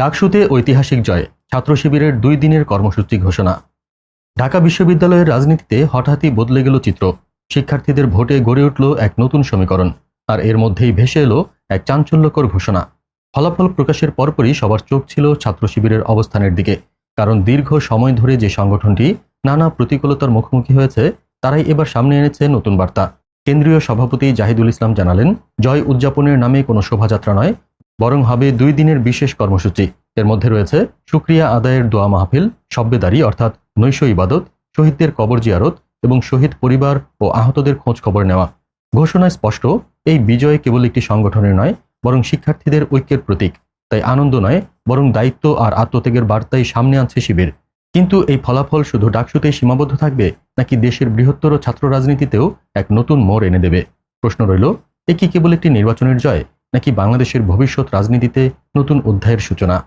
ডাকসুতে ঐতিহাসিক জয় ছাত্র শিবিরের দুই দিনের কর্মসূচি ঘোষণা। ঢাকা বিশ্ববিদ্যালয়ের রাজনীতিতে হঠাৎই বদলে গেল চিত্র। শিক্ষার্থীদের ভোটে গড়ে উঠল এক নতুন সমীকরণ, আর এর মধ্যেই ভেসে এলো এক চাঞ্চল্যকর ঘোষণা। ফলাফল প্রকাশের পরপরই সবার চোখ ছিল ছাত্র শিবিরের অবস্থানের দিকে, কারণ দীর্ঘ সময় ধরে যে সংগঠনটি নানা প্রতিকূলতার মুখোমুখি হয়েছে, তারাই এবার সামনে এনেছে নতুন বার্তা। কেন্দ্রীয় সভাপতি জাহিদুল ইসলাম জানালেন, জয় উদযাপনের নামে কোনো শোভাযাত্রা নয়, বরং হবে দুই দিনের বিশেষ কর্মসূচি। এর মধ্যে রয়েছে সুক্রিয়া আদায়ের দোয়া মাহফিল সব্বেদারি অর্থাৎ নৈশ ইবাদত, শহীদদের কবর জিয়ারত এবং শহীদ পরিবার ও আহতদের খোঁজ খবর নেওয়া। ঘোষণায় স্পষ্ট, এই বিজয় কেবল একটি সংগঠনের নয়, বরং শিক্ষার্থীদের ঐক্যের প্রতীক। তাই আনন্দ নয়, বরং দায়িত্ব আর আত্মত্যাগের বার্তাই সামনে আনছে শিবির। কিন্তু এই ফলাফল শুধু ডাকসুতেই সীমাবদ্ধ থাকবে, নাকি দেশের বৃহত্তর ছাত্র রাজনীতিতেও এক নতুন মোড় এনে দেবে? প্রশ্ন রইল, এ কি কেবল একটি নির্বাচনের জয়, নাকি বাংলাদেশের ভবিষ্যৎ রাজনীতিতে নতুন অধ্যায়ের সূচনা?